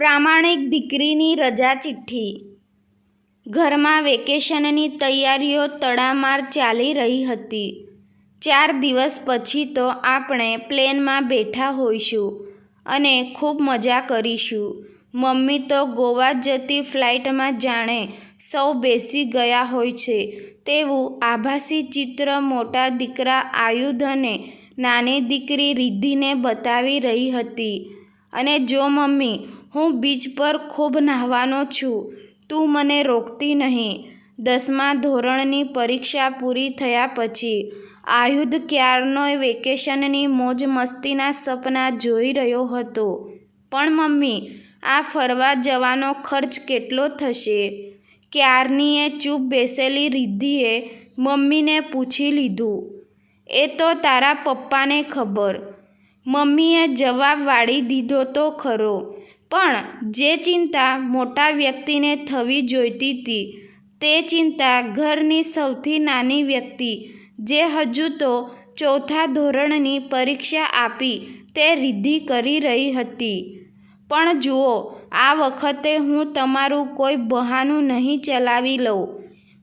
પ્રામાણિક દીકરીની રજા ચિઠ્ઠી. ઘરમાં વેકેશનની તૈયારીઓ તડામાર ચાલી રહી હતી. ચાર દિવસ પછી તો આપણે પ્લેનમાં બેઠા હોઈશું અને ખૂબ મજા કરીશું. મમ્મી તો ગોવા જતી ફ્લાઇટમાં જાણે સૌ બેસી ગયા હોય છે. તેવું આભાસી ચિત્ર મોટા દીકરા આયુધ અને નાની દીકરી રિદ્ધિને બતાવી રહી હતી. અને જો મમ્મી હું બીચ પર ખૂબ નહાવાનો છું. તું મને રોકતી નહીં. દસમા ધોરણની પરીક્ષા પૂરી થયા પછી આયુધ ક્યારનોય વેકેશનની મોજ મસ્તીના સપના જોઈ રહ્યો હતો. પણ મમ્મી, આ ફરવા જવાનો ખર્ચ કેટલો થશે? ક્યારનીએ ચૂપ બેસેલી રિદ્ધિએ મમ્મીને પૂછી લીધું. એ તો તારા પપ્પાને ખબર. મમ્મીએ જવાબ વાળી દીધો તો ખરો. પણ જે ચિંતા મોટા વ્યક્તિને થવી જોઈતી હતી તે ચિંતા ઘરની સૌથી નાની વ્યક્તિ, જે હજુ તો ચોથા ધોરણની પરીક્ષા આપી તે રિદ્ધિ કરી રહી હતી. પણ જુઓ, આ વખતે હું તમારું કોઈ બહાનું નહીં ચલાવી લઉં.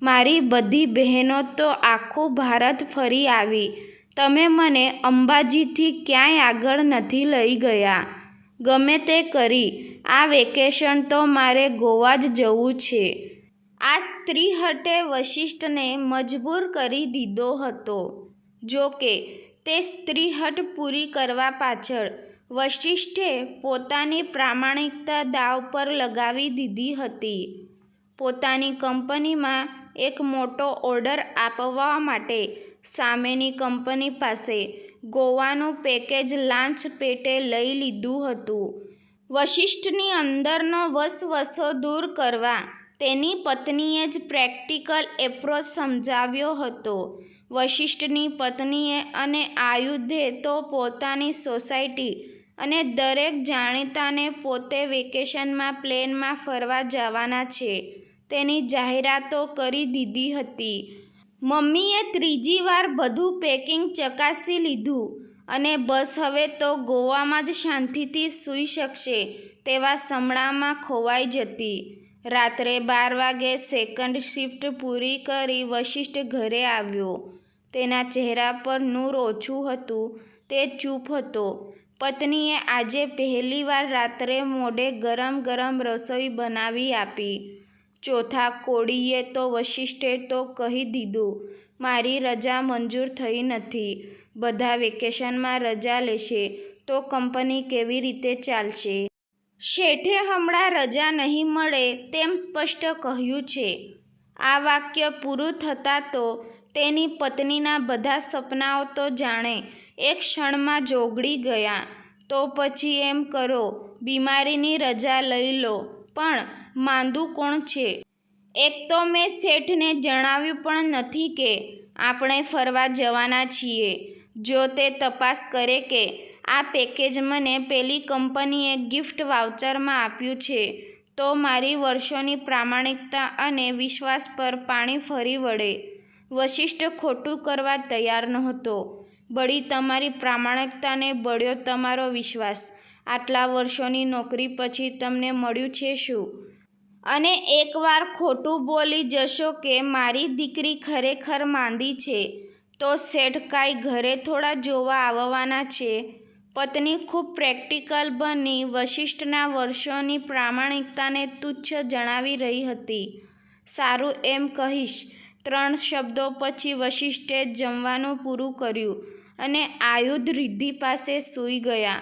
મારી બધી બહેનો તો આખું ભારત ફરી આવી. તમે મને અંબાજીથી ક્યાંય આગળ નથી લઈ ગયા. ગમે તે કરી. આ વેકેશન તો મારે ગોવા જ જવું છે. આ સ્ત્રી હટે વશિષ્ઠને મજબૂર કરી દીધો હતો. જો કે, તે સ્ત્રીહટ પૂરી કરવા પાછળ વશિષ્ઠે પોતાની પ્રામાણિકતા દાવ પર લગાવી દીધી હતી. પોતાની કંપનીમાં એક મોટો ઓર્ડર આપવા માટે સામેની કંપની પાસે ગોવાનું પેકેજ લાંચ પેટે લઈ લીધું હતું. વશિષ્ઠની અંદરનો વસવસો દૂર કરવા તેની પત્નીએ જ પ્રેક્ટિકલ એપ્રોચ સમજાવ્યો હતો. વશિષ્ઠની પત્નીએ અને આયુધે તો પોતાની સોસાયટી અને દરેક જાણીતાને પોતે વેકેશનમાં પ્લેનમાં ફરવા જવાના છે. તેની જાહેરાતો કરી દીધી હતી. મમ્મીએ ત્રીજી વાર બધું પેકિંગ ચકાસી લીધું અને બસ હવે તો ગોવામાં જ શાંતિથી સૂઈ શકશે તેવા સમણામાં ખોવાઈ જતી. રાત્રે બાર વાગે સેકન્ડ શિફ્ટ પૂરી કરી વશિષ્ઠ ઘરે આવ્યો. તેના ચહેરા પર નૂર ઓછું હતું, તે ચૂપ હતો. પત્નીએ આજે પહેલીવાર રાત્રે મોડે ગરમ ગરમ રસોઈ બનાવી આપી. ચોથા કોળીએ તો વશિષ્ઠે તો કહી દીધું, મારી રજા મંજૂર થઈ નથી, બધા વેકેશનમાં રજા લેશે, તો કંપની કેવી રીતે ચાલશે શેઠે હમણાં રજા નહીં મળે તેમ સ્પષ્ટ કહ્યું છે. આ વાક્ય પૂરું થતાં તો તેની પત્નીના બધા સપનાઓ તો જાણે એક ક્ષણમાં જોગડી ગયા. તો પછી એમ કરો, બીમારીની રજા લઈ લો, પણ માંદું કોણ છે? એક તો મેં શેઠને જણાવ્યું પણ નથી કે આપણે ફરવા જવાના છીએ. જો તે તપાસ કરે કે આ પેકેજ મને પેલી કંપનીએ ગિફ્ટ વાઉચરમાં આપ્યું છે, તો મારી વર્ષોની પ્રામાણિકતા અને વિશ્વાસ પર પાણી ફરી વળે. વશિષ્ઠ ખોટું કરવા તૈયાર નહોતો. બળી તમારી પ્રામાણિકતાને બળ્યો તમારો વિશ્વાસ. આટલા વર્ષોની નોકરી પછી તમને મળ્યું છે શું? અને એકવાર ખોટું બોલી જશો કે મારી દીકરી ખરેખર માંદી છે, તો શેઠ કાંઈ ઘરે થોડા જોવા આવવાના છે. પત્ની ખૂબ પ્રેક્ટિકલ બની, વશિષ્ઠના વર્ષોની પ્રામાણિકતાને તુચ્છ જણાવી રહી હતી. સારું એમ કહીશ. ત્રણ શબ્દો પછી વશિષ્ઠે જમવાનું પૂરું કર્યું અને આયુધ રિદ્ધિ પાસે સૂઈ ગયા.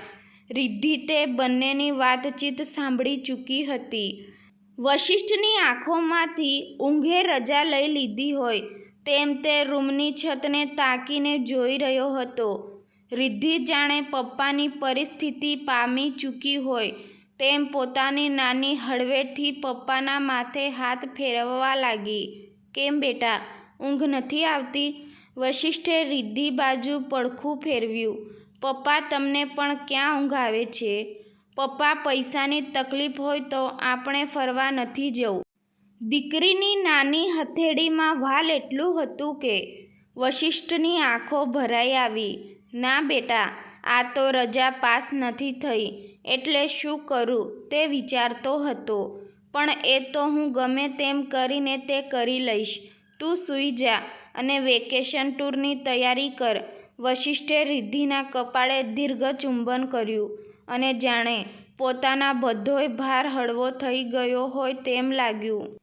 રિદ્ધિ તે બંનેની વાતચીત સાંભળી ચૂકી હતી. વશિષ્ઠની આંખોમાંથી ઊંઘે રજા લઈ લીધી હોય, તેમ તે રૂમની છતને તાકીને જોઈ રહ્યો હતો. રિદ્ધિ જાણે પપ્પાની પરિસ્થિતિ પામી ચૂકી હોય, તેમ પોતાની નાની હળવેથી પપ્પાના માથે હાથ ફેરવવા લાગી. કેમ બેટા, ઊંઘ નથી આવતી? વશિષ્ઠે રિદ્ધિ બાજુ પડખું ફેરવ્યું. પપ્પા, તમને પણ ક્યાં ઊંઘ આવે છે? પપ્પા, પૈસાની તકલીફ હોય તો આપણે ફરવા નથી જવું. દીકરીની નાની હથેળીમાં વાલ એટલું હતું કે વશિષ્ઠની આંખો ભરાઈ આવી. ના બેટા, આ તો રજા પાસ નથી થઈ, એટલે શું કરું? તે વિચારતો હતો. પણ એ તો હું ગમે તેમ કરીને તે કરી લઈશ. તું સૂઈ જા અને વેકેશન ટૂરની તૈયારી કર. વશિષ્ઠે રિદ્ધિના કપાળે દીર્ઘ ચુંબન કર્યું. અને જાણે પોતાના બધોય ભાર હળવો થઈ ગયો હોય તેમ લાગ્યું.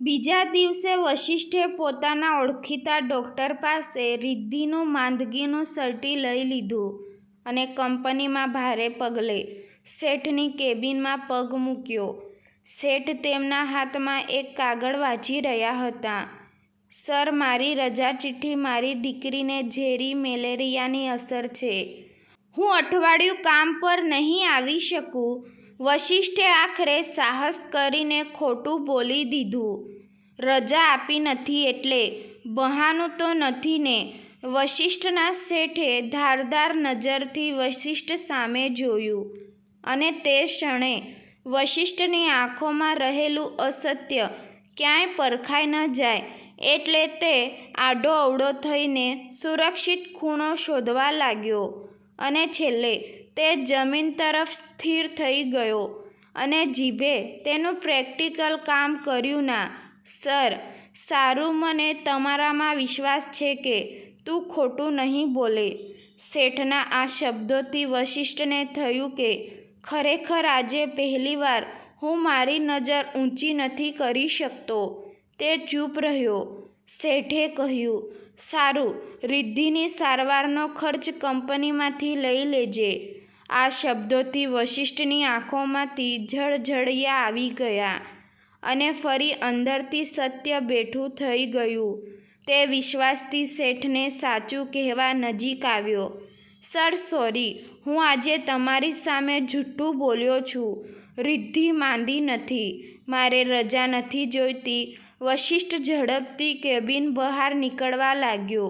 બીજા દિવસે વશિષ્ઠે પોતાના ઓળખીતા ડૉક્ટર પાસે રિદ્ધિનું માંદગીનું સર્ટી લઈ લીધું અને કંપનીમાં ભારે પગલે શેઠની કેબિનમાં પગ મૂક્યો. શેઠ તેમના હાથમાં એક કાગળ વાંચી રહ્યા હતા. સર, મારી રજા ચિઠ્ઠી મારી દીકરીને ઝેરી મેલેરિયાની અસર છે. હું અઠવાડિયું કામ પર નહીં આવી શકું. વશિષ્ઠે આખરે સાહસ કરીને ખોટું બોલી દીધું. રજા આપી નથી એટલે બહાનું તો નથી ને? વશિષ્ઠના શેઠે ધારદાર નજરથી વશિષ્ઠ સામે જોયું. અને તે ક્ષણે વશિષ્ઠની આંખોમાં રહેલું અસત્ય ક્યાંય પરખાઈ ન જાય એટલે તે આડો અવડો થઈને સુરક્ષિત ખૂણો શોધવા લાગ્યો. અને છેલ્લે તે જમીન તરફ સ્થિર થઈ ગયો. અને જીભે તેનું પ્રેક્ટિકલ કામ કર્યું ના. સર, સારું મને તમારામાં વિશ્વાસ છે કે તું ખોટું નહીં બોલે શેઠના આ શબ્દોથી વશિષ્ઠને થયું કે ખરેખર આજે પહેલીવાર હું મારી નજર ઊંચી નથી કરી શકતો. તે ચૂપ રહ્યો. શેઠે કહ્યું, સારું, રિદ્ધિની સારવારનો ખર્ચ કંપનીમાંથી લઈ લેજે. આ શબ્દોથી વશિષ્ઠની આંખોમાંથી ઝળઝળિયા આવી ગયા અને ફરી અંદરથી સત્ય બેઠું થઈ ગયું. તે વિશ્વાસથી શેઠને સાચું કહેવા નજીક આવ્યો, સર, સોરી, હું આજે તમારી સામે જૂઠું બોલ્યો છું. રિદ્ધિ માંદી નથી. મારે રજા નથી જોઈતી. વશિષ્ઠ ઝડપથી કેબિન બહાર નીકળવા લાગ્યો.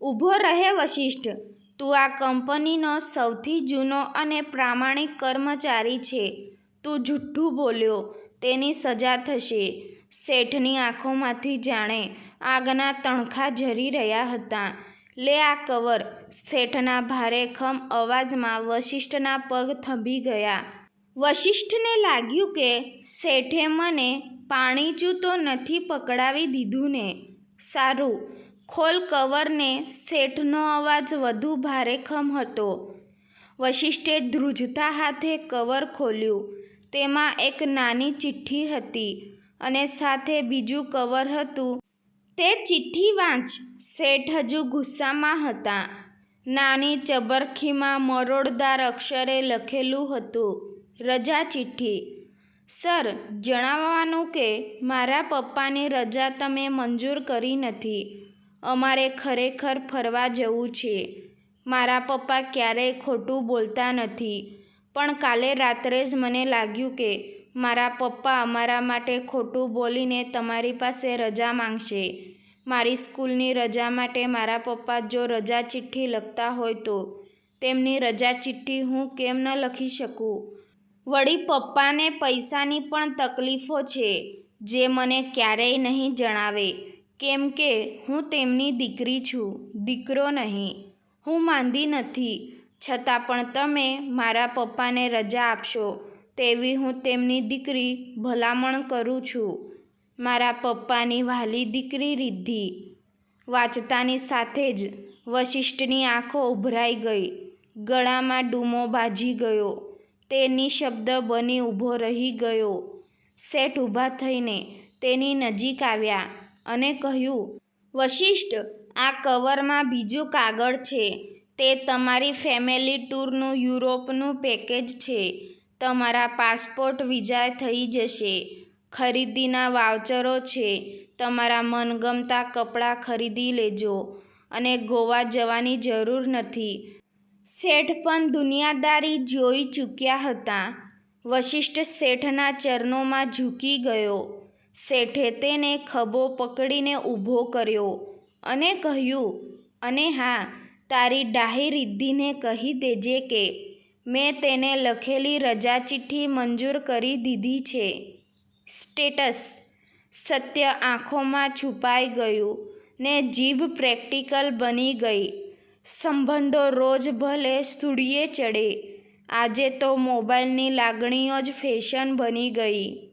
ઊભો રહે વશિષ્ઠ, તું આ કંપનીનો સૌથી જૂનો અને પ્રામાણિક કર્મચારી છે તું જુઠ્ઠું બોલ્યો. તેની સજા થશે શેઠની આંખોમાંથી જાણે આગના તણખા ઝરી રહ્યા હતા. લે આ કવર શેઠના ભારેખમ અવાજમાં વશિષ્ઠના પગ થંભી ગયા. વશિષ્ઠને લાગ્યું કે શેઠે મને પાણીચું તો નથી પકડાવી દીધું ને સારું, ખોલ કવરને, શેઠનો અવાજ વધુ ભારેખમ હતો. વશિષ્ઠે ધ્રુજતા હાથે કવર ખોલ્યું. તેમાં એક નાની ચિઠ્ઠી હતી અને સાથે બીજું કવર હતું. તે ચિઠ્ઠી વાંચ, શેઠ હજુ ગુસ્સામાં હતા. નાની ચબરખીમાં મરોડદાર અક્ષરે લખેલું હતું રજા ચિઠ્ઠી સર, જણાવવાનું કે મારા પપ્પાની રજા તમે મંજૂર કરી નથી. અમારે ખરેખર ફરવા જવું છે. મારા પપ્પા ક્યારેય ખોટું બોલતા નથી. પણ કાલે રાત્રે જ મને લાગ્યું કે મારા પપ્પા અમારા માટે ખોટું બોલીને તમારી પાસે રજા માંગશે. મારી સ્કૂલની રજા માટે મારા પપ્પા જો રજા ચિઠ્ઠી લખતા હોય તો તેમની રજા ચિઠ્ઠી હું કેમ ન લખી શકું? વળી પપ્પાને પૈસાની પણ તકલીફો છે, જે મને ક્યારેય નહીં જણાવે. કેમ કે હું તેમની દીકરી છું, દીકરો નહીં. હું માંદી નથી. છતાં પણ તમે મારા પપ્પાને રજા આપશો, તેવી હું તેમની દીકરી ભલામણ કરું છું. મારા પપ્પાની વહાલી દીકરી રિદ્ધિ. વાંચતાની સાથે જ વશિષ્ઠની આંખો ઉભરાઈ ગઈ. ગળામાં ડૂમો બાજી ગયો. તે નિશબ્દ બની ઊભો રહી ગયો. શેઠ ઊભા થઈને તેની નજીક આવ્યા અને કહ્યું, વશિષ્ઠ, આ કવરમાં બીજું કાગળ છે. તે તમારી ફેમિલી ટૂરનું યુરોપનું પેકેજ છે. તમારા પાસપોર્ટ વિઝા થઈ જશે. ખરીદીના વાઉચરો છે. તમારા મનગમતા કપડાં ખરીદી લેજો. અને ગોવા જવાની જરૂર નથી. શેઠ પણ દુનિયાદારી જોઈ ચૂક્યા હતા. વશિષ્ઠ શેઠના ચરણોમાં ઝૂકી ગયો. શેઠે તેને ખભો પકડીને ઊભો કર્યો અને કહ્યું, અને હા, તારી ડાહી રિદ્ધિને કહી દેજે કે, મેં તેને લખેલી રજા ચિઠ્ઠી મંજૂર કરી દીધી છે. સ્ટેટસ, સત્ય આંખોમાં છુપાઈ ગયું ને જીભ પ્રેક્ટિકલ બની ગઈ. સંબંધો રોજ ભલે સૂળીએ ચડે આજે તો મોબાઈલની લાગણીઓ જ ફેશન બની ગઈ.